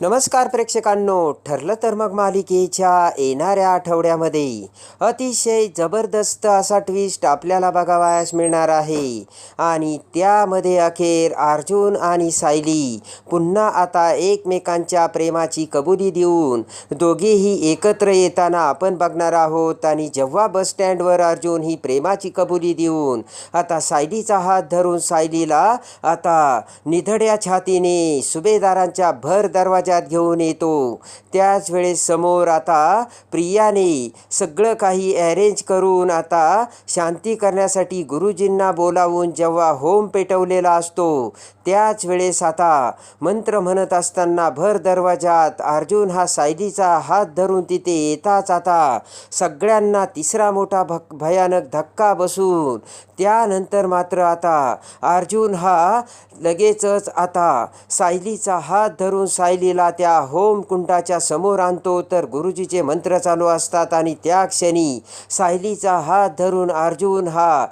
नमस्कार प्रेक्षकांनो ठरलं तर मग मालिकेच्या येणाऱ्या आठवड्यामध्ये. अतिशय जबरदस्त असा ट्विस्ट आपल्याला बघावयास मिळणार आहे. आणि त्यामध्ये अखेर अर्जुन आणि सायली पुन्हा आता एकमेकांच्या प्रेमाची कबुली देऊन दोघेही एकत्र येताना आपण बघणार आहोत. आणि जेव्हा बस स्टँडवर अर्जुन ही प्रेमाची कबुली देऊन आता सायलीचा हात धरून सायलीला आता निधड्या छातीने सुभेदारांच्या भर दरवाजा दरवाज्यात घेऊन येतो. त्याच वेळेस समोर आता प्रियाने सगळं काही अरेंज करून आता शांती करण्यासाठी गुरुजींना बोलावून जेव्हा होम पेटवलेला असतो त्याच वेळेस आता मंत्र म्हणत असताना भर दरवाजात अर्जुन हा सायलीचा हात धरून तिथे येताच आता सगळ्यांना तिसरा मोठा भक भयानक धक्का बसून त्यानंतर मात्र आता अर्जुन हा लगेचच आता सायलीचा हात धरून सायलीला त्या होमकुंडाच्या समोर आणतो. तर गुरुजीचे मंत्र चालू असतात आणि त्या क्षणी सायलीचा हात धरून अर्जुन हा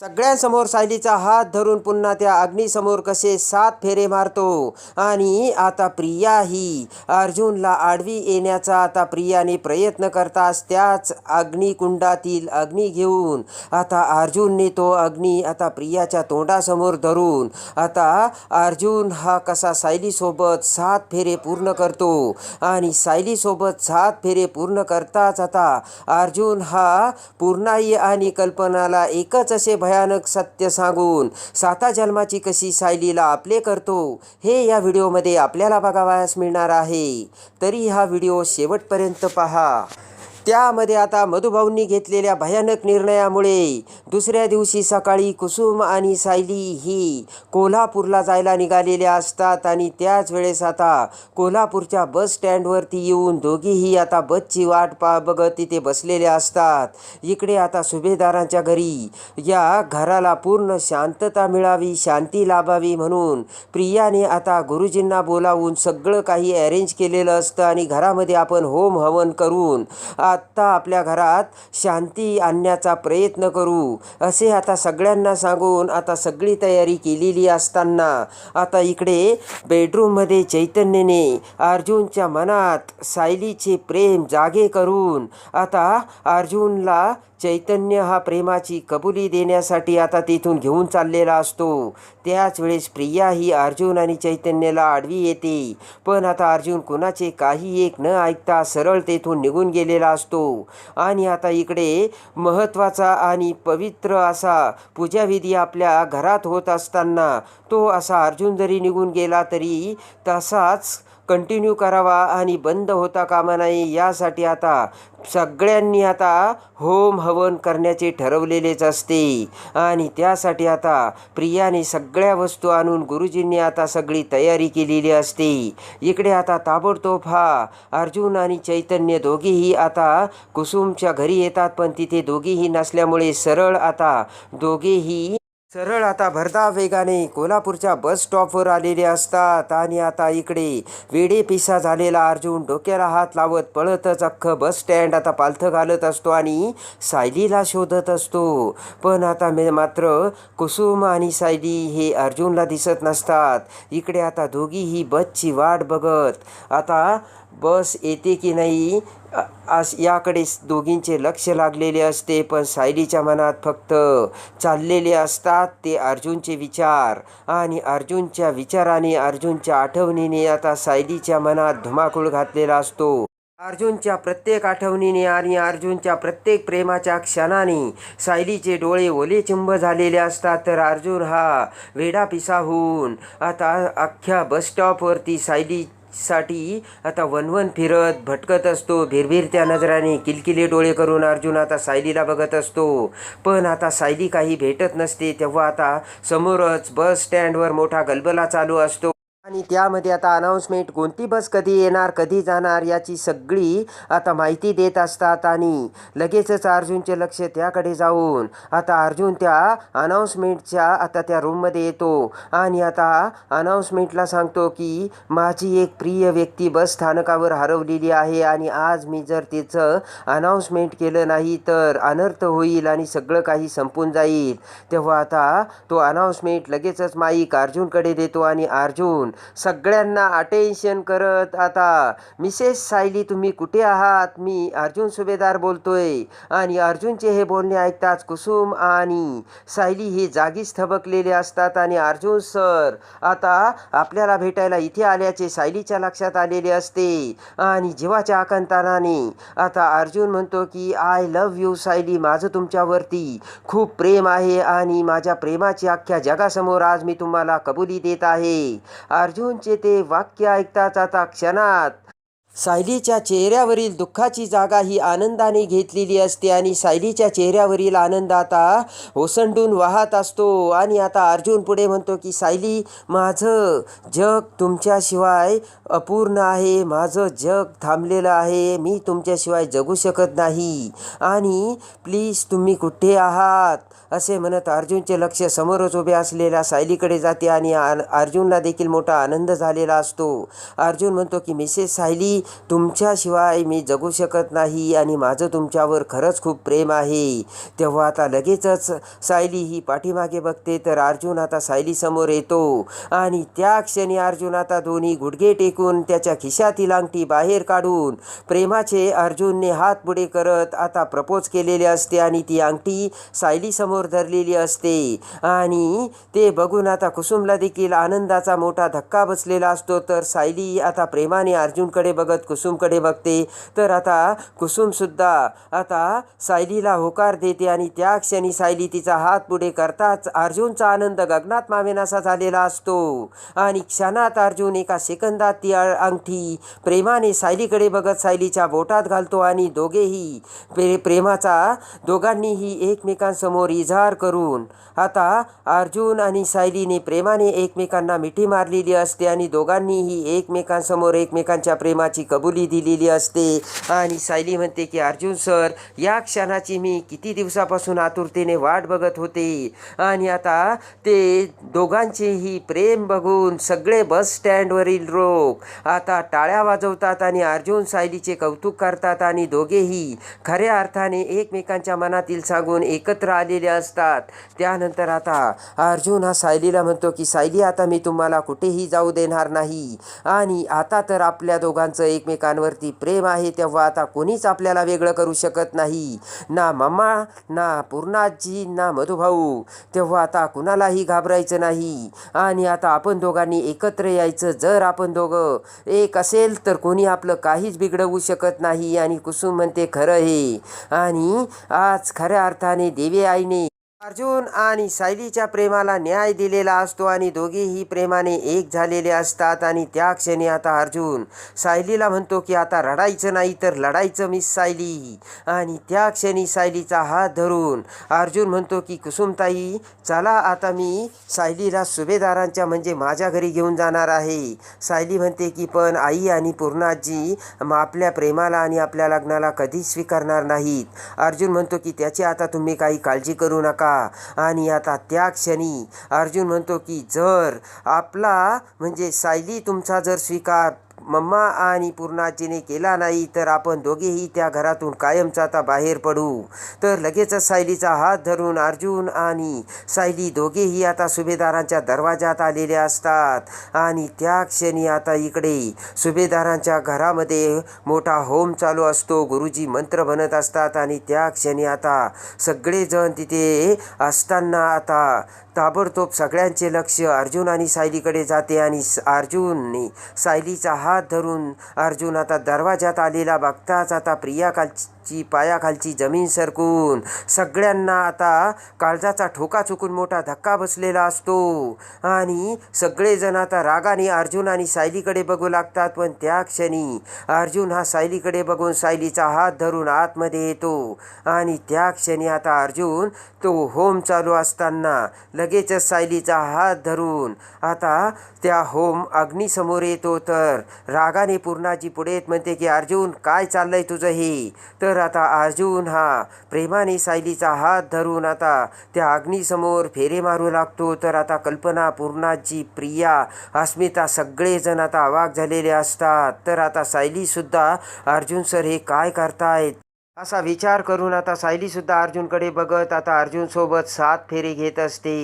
सगळ्यांसमोर सायलीचा हात धरून पुन्हा त्या अग्नीसमोर कसे सात फेरे मारतो. आणि आता प्रिया ही अर्जुनला आडवी येण्याचा आता प्रियाने प्रयत्न करताच त्याच अग्निकुंडातील अग्नी घेऊन आता अर्जुनने तो अग्नी आता प्रियाच्या तोंडासमोर धरून आता अर्जुन हा कसा सायलीसोबत सात फेरे पूर्ण करतो. आणि सायलीसोबत सात फेरे पूर्ण करताच आता अर्जुन हा पूर्णाई आणि कल्पनाला एकच असे भयानक सत्य सांगून साता जन्माची कशी सायलीला आपले करतो हे या व्हिडिओमध्ये आपल्याला बघावयास मिळणार आहे. तरी हा व्हिडिओ शेवटपर्यंत पहा. त्यामध्ये आता मधुभाऊंनी घेतलेल्या भयानक निर्णयामुळे दुसऱ्या दिवशी सकाळी कुसुम आणि सायली ही कोल्हापूरला जायला निघालेल्या असतात आणि त्याच वेळेस आता कोल्हापूरच्या बस स्टँडवरती येऊन दोघीही आता बसची वाट पा बघत तिथे बसलेल्या असतात. इकडे आता सुभेदारांच्या घरी या घराला पूर्ण शांतता मिळावी शांती लाभावी म्हणून प्रियाने आता गुरुजींना बोलावून सगळं काही अरेंज केलेलं असतं आणि घरामध्ये आपण होम हवन करून आत्ता आपल्या घरात शांती आणण्याचा प्रयत्न करू असे आता सगळ्यांना सांगून आता सगळी तयारी केलेली असताना आता इकडे बेडरूममध्ये चैतन्यने अर्जुनच्या मनात सायलीचे प्रेम जागे करून आता अर्जुनला चैतन्य हा प्रेमाची कबुली देण्यासाठी आता तिथून घेऊन चाललेला असतो. त्याच वेळेस प्रिया ही अर्जुन आणि चैतन्याला आडवी येते. पण आता अर्जुन कुणाचे काही एक न ऐकता सरळ तेथून निघून गेलेला असतो. आणि आता इकडे महत्त्वाचा आणि पवित्र असा पूजाविधी आपल्या घरात होत असताना तो असा अर्जुन जरी निघून गेला तरी तसाच कंटिन्यू करावा आणि बंद होता कामा नये यासाठी आता सगळ्यांनी आता होम हवन करण्याचे ठरवलेलेच असते. आणि त्यासाठी आता प्रियाने सगळ्या वस्तू आणून गुरुजींनी आता सगळी तयारी केलेली असते. इकडे आता ताबडतोब हा अर्जुन आणि चैतन्य दोघेही आता कुसुमच्या घरी येतात पण तिथे दोघेही नसल्यामुळे सरळ आता दोघेही सरळ आता भरधाव वेगाने कोल्हापूरच्या बस स्टॉपवर आलेले असतात. आणि आता इकडे वेडे पिसा झालेला अर्जुन डोक्याला हात लावत पळतच अख्खं बस स्टँड आता पालथं घालत असतो आणि सायलीला शोधत असतो. पण आता मे मात्र कुसुम आणि सायली हे अर्जुनला दिसत नसतात. इकडे आता दोघीही बसची वाट बघत. आता बस येते की नाही? आस अस याकडे दोघींचे लक्ष लागलेले असते पण सायलीच्या मनात फक्त चाललेले असतात ते अर्जुनचे विचार. आणि अर्जुनच्या विचाराने अर्जुनच्या आठवणीने आता सायलीच्या मनात धुमाकूळ घातलेला असतो. अर्जुनच्या प्रत्येक आठवणीने आणि अर्जुनच्या प्रत्येक प्रेमाच्या क्षणाने सायलीचे डोळे ओलेचिंब झालेले असतात. तर अर्जुन हा वेडा पिसा होऊन आता अख्ख्या बस स्टॉपवरती सायली साठी आता वनवन फिरत भटकत असतो. भिरभिरत्या नजराने किलकिले डोळे करून अर्जुन आता सायलीला बघत असतो. पण आता सायली काही भेटत नसते तेव्हा आता समोरच बस स्टँडवर मोठा गलबला चालू असतो. आणि त्यामध्ये आता अनाऊन्समेंट कोणती बस कधी येणार कधी जाणार याची सगळी आता माहिती देत असतात आणि लगेचच अर्जुनचे लक्ष त्याकडे जाऊन आता अर्जुन त्या अनाऊन्समेंटच्या आता त्या रूममध्ये येतो आणि आता अनाऊन्समेंटला सांगतो की माझी एक प्रिय व्यक्ती बस स्थानकावर हरवलेली आहे आणि आज मी जर तिचं अनाऊन्समेंट केलं नाही तर अनर्थ होईल आणि सगळं काही संपून जाईल. तेव्हा आता तो अनाऊन्समेंट लगेचच माईक अर्जुनकडे देतो आणि अर्जुन सगळ्यांना अटेन्शन करत आता. मिसेस सायली तुम्ही कुठे आहात? मी अर्जुन सुभेदार बोलतोय. आणि अर्जुनचे हे बोलणे ऐकताच कुसुम आणि सायली हे जागीच थबकलेले असतात आणि अर्जुन सर आता आपल्याला भेटायला इथे आल्याचे सायलीच्या लक्षात आलेले असते. आणि जीवाच्या आकांतानाने आता अर्जुन म्हणतो की आय लव यू सायली. माझं तुमच्यावरती खूप प्रेम आहे आणि माझ्या प्रेमाची अख्ख्या जगासमोर आज मी तुम्हाला कबुली देत आहे. अर्जुनचे ते वाक्य ऐकताच आता क्षणात सायलीच्या चेहऱ्यावरील दुःखाची जागा ही आनंदाने घेतलेली असते आणि सायलीच्या चेहऱ्यावरील आनंद आता ओसंडून वाहत असतो. आणि आता अर्जुन पुढे म्हणतो की सायली माझं जग तुमच्याशिवाय अपूर्ण आहे. माझं जग थांबलेलं आहे. मी तुमच्याशिवाय जगू शकत नाही. आणि प्लीज तुम्ही कुठे आहात? असे म्हणत अर्जुनचे लक्ष समोरच उभे असलेल्या सायलीकडे जाते आणि आ- अर्जुनला देखील मोठा आनंद झालेला असतो. अर्जुन म्हणतो की मिसेस सायली तुमच्याशिवाय मी जगू शकत नाही आणि माझं तुमच्यावर खरंच खूप प्रेम आहे. तेव्हा आता लगेचच सायली ही पाठीमागे बघते तर अर्जुन आता सायलीसमोर येतो. आणि त्या क्षणी अर्जुन आता दोन्ही गुडघे टेकून त्याच्या खिशातील अंगठी बाहेर काढून प्रेमाचे अर्जुनने हात पुढे करत आता प्रपोज केलेले असते आणि ती अंगठी सायलीसमोर धरलेली असते. आणि ते बघून आता कुसुमला देखील आनंदाचा मोठा धक्का बसलेला असतो तर सायली आता प्रेमाने अर्जुनकडे बघत कुसुमकडे बघते. तर आता कुसुमसुद्धा आता सायलीला होकार देते आणि त्या क्षणी सायली तिचा हात पुढे करताच अर्जुनचा आनंद गगनात मावेनासा झालेला असतो. आणि क्षणात अर्जुन एका सेकंदात ती अंगठी प्रेमाने सायलीकडे बघत सायलीच्या बोटात घालतो आणि दोघेही प्रे प्रेमाचा दोघांनीही एकमेकांसमोर इजहार करून आता अर्जुन आणि सायलीने प्रेमाने एकमेकांना मिठी मारलेली असते आणि दोघांनीही एकमेकांसमोर एकमेकांच्या प्रेमाची कबुली दिलेली असते. आणि सायली म्हणते की अर्जुन सर या क्षणाची मी किती दिवसापासून आतुरतेने वाट बघत होते. आणि आता ते दोघांचेही प्रेम बघून सगळे बस स्टँडवरील लोक आता टाळ्या वाजवतात आणि अर्जुन सायलीचे कौतुक करतात आणि दोघेही खऱ्या अर्थाने एकमेकांच्या मनातील सांगून एकत्र आलेले असतात. त्यानंतर आता अर्जुन हा सायलीला म्हणतो की सायली आता मी तुम्हाला कुठेही जाऊ देणार नाही. आणि आता तर आपल्या दोघांचं एकमेकांवरती प्रेम आहे तेव्हा आता कोणीच आपल्याला वेगळं करू शकत नाही. ना मम्मा ना पूर्णाजी ना मधुभाऊ. तेव्हा आता कुणालाही घाबरायचं नाही. आणि आता आपण दोघांनी एकत्र यायचं जर आपण दोघं एक असेल तर कोणी आपलं काहीच बिघडवू शकत नाही. आणि कुसुम म्हणते खरं हे आणि आज खऱ्या अर्थाने देवी आईने अर्जुन आणि सायलीच्या प्रेमाला न्याय दिलेला असतो आणि दोघेही प्रेमाने एक झालेले असतात आणि त्या क्षणी आता अर्जुन सायलीला म्हणतो की आता रडायचं नाही तर लढायचं मिस सायली. आणि त्या क्षणी सायलीचा हात धरून अर्जुन म्हणतो की कुसुमताई चला आता मी सायलीला सुभेदारांच्या म्हणजे माझ्या घरी घेऊन जाणार आहे. सायली म्हणते की पण आई आणि पूर्णाजी आपल्या प्रेमाला आणि आपल्या लग्नाला कधीच स्वीकारणार नाहीत. अर्जुन म्हणतो की त्याची आता तुम्ही काही काळजी करू नका. आणि आता त्या क्षणी अर्जुन म्हणतो की जर आपला म्हणजे सायली तुमचा जर स्वीकार मम्मा आणि पूर्णाजीने केला नाही तर आपण दोघेही त्या घरातून कायमचा आता बाहेर पडू. तर लगेचच सायलीचा हात धरून अर्जुन आणि सायली दोघेही आता सुभेदारांच्या दरवाजात आलेले असतात. आणि त्या क्षणी आता इकडे सुभेदारांच्या घरामध्ये मोठा होम चालू असतो. गुरुजी मंत्र म्हणत असतात आणि त्या क्षणी आता सगळेजण तिथे असताना आता ताबडतोब सगळ्यांचे लक्ष अर्जुन आणि सायलीकडे जाते आणि स- अर्जुनने सायलीचा हात धरून अर्जुन आता दरवाजात आलेला बघताच आता प्रिया खालची पायाखालची जमीन सरकून सगळ्यांना आता काळजाचा ठोका चुकून मोठा धक्का बसलेला असतो. आणि सगळेजण आता रागाने अर्जुन आणि सायलीकडे बघू लागतात पण त्या क्षणी अर्जुन हा सायलीकडे बघून सायलीचा हात धरून आतमध्ये येतो. आणि त्या क्षणी आता अर्जुन तो होम चालू असताना लगेचच सायलीचा हात धरून आता त्या होम अग्नीसमोर येतो. तर रागाने पूर्णाजी पुढे येत म्हणते की अर्जुन काय चाललंय तुझं हे? तर तर आता अर्जुन हा प्रेमाने सायलीचा हात धरून आता त्या अग्नीसमोर फेरे मारू लागतो. तर आता कल्पना पूर्णाजी प्रिया अस्मिता सगळेजण आता अवाक झालेले असतात. तर आता सायलीसुद्धा अर्जुन सर हे काय करतायत? असा विचार करून आता सायलीसुद्धा अर्जुनकडे बघत आता अर्जुनसोबत सात फेरे घेत असते.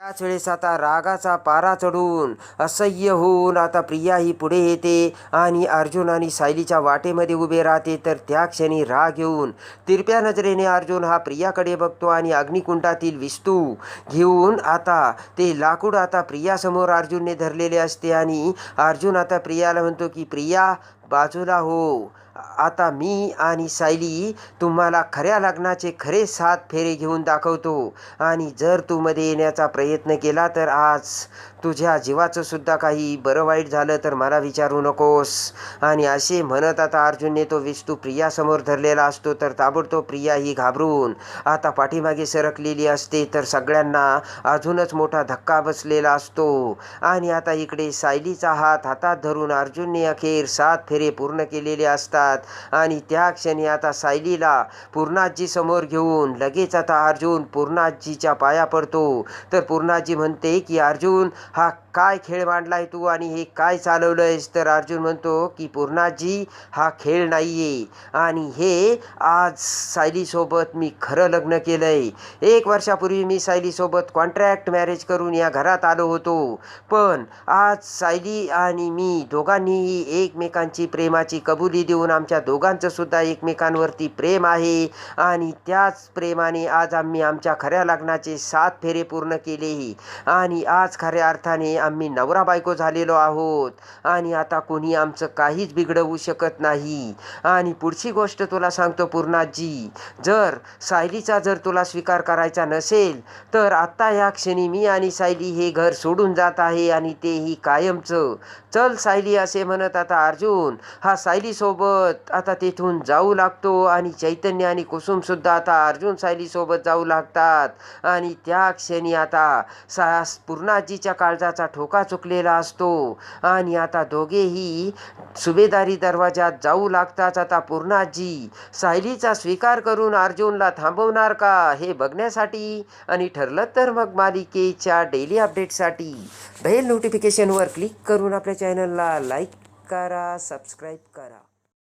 त्याच वेळेस आता रागाचा पारा चढून असह्य होऊन आता प्रिया ही पुढे येते आणि अर्जुन आणि सायलीच्या वाटेमध्ये उभे राहते. तर त्या क्षणी राग येऊन तिरप्या नजरेने अर्जुन हा प्रियाकडे बघतो आणि अग्निकुंडातील विस्तू घेऊन आता ते लाकूड आता प्रियासमोर अर्जुनने धरलेले असते आणि अर्जुन आता प्रियाला म्हणतो की प्रिया बाजूला हो. आता मी आणि सायली तुम्हाला खऱ्या लग्नाचे खरे सात फेरे घेऊन दाखवतो. आणि जर तू मध्ये येण्याचा प्रयत्न केला तर आज तुझ्या जीवाचं सुद्धा काही बरं वाईट झालं तर मला विचारू नकोस. आणि असे म्हणत आता अर्जुनने तो विस्तू प्रियासमोर धरलेला असतो तर ताबडतोब प्रिया ही घाबरून आता पाठीमागे सरकलेली असते तर सगळ्यांना अजूनच मोठा धक्का बसलेला असतो. आणि आता इकडे सायलीचा हात हातात धरून अर्जुनने अखेर सात फेरे पूर्ण केलेले असतात. आणि त्या क्षणी आता सायलीला पूर्णाजी समोर घेऊन लगेच आता अर्जुन पूर्णाजीच्या पाया पडतो. तर पूर्णाजी म्हणते की अर्जुन हा काय खेळ मांडलाय तू आणि हे काय चालवलंयस? तर अर्जुन म्हणतो की पूर्णाजी हा खेळ नाहीये. आणि हे आज सायलीसोबत मी खरं लग्न केलंय. एक वर्षापूर्वी मी सायलीसोबत कॉन्ट्रॅक्ट मॅरेज करून या घरात आलो होतो. पण आज सायली आणि मी दोघांनीही एकमेकांची प्रेमाची कबुली देऊन आमच्या दोघांचं सुद्धा एकमेकांवरती प्रेम आहे. आणि त्याच प्रेमाने आज आम्ही आमच्या खऱ्या लग्नाचे सात फेरे पूर्ण केले आणि आज खऱ्या अर्थाने आम्ही नवरा बायको झालेलो आहोत. आणि आता कोणी आमचं काहीच बिघडवू शकत नाही. आणि पुढची गोष्ट तुला सांगतो पूर्णाजी. जर सायलीचा जर तुला स्वीकार करायचा नसेल तर आत्ता या क्षणी मी आणि सायली हे घर सोडून जात आहे आणि तेही कायमचं. चल सायली असे म्हणत आता अर्जुन. हा सायलीसोबत आता तेथून जाऊ लागतो आणि चैतन्य आणि कुसुमसुद्धा आता अर्जुन सायलीसोबत जाऊ लागतात. आणि त्या क्षणी आता सा पूर्णाजीच्या काळजाचा ठोका चुकलेला असतो. आणि आता दोघेही सुभेदारी दरवाजात जाऊ लागताच आता पूर्णाजी. सायलीचा स्वीकार करून अर्जुनला थांबवणार का हे बघण्यासाठी? आणि ठरलं तर मग मालिकेच्या डेली अपडेटसाठी बेल नोटिफिकेशनवर क्लिक करून आपल्या चॅनलला लाईक करा सबस्क्राईब करा.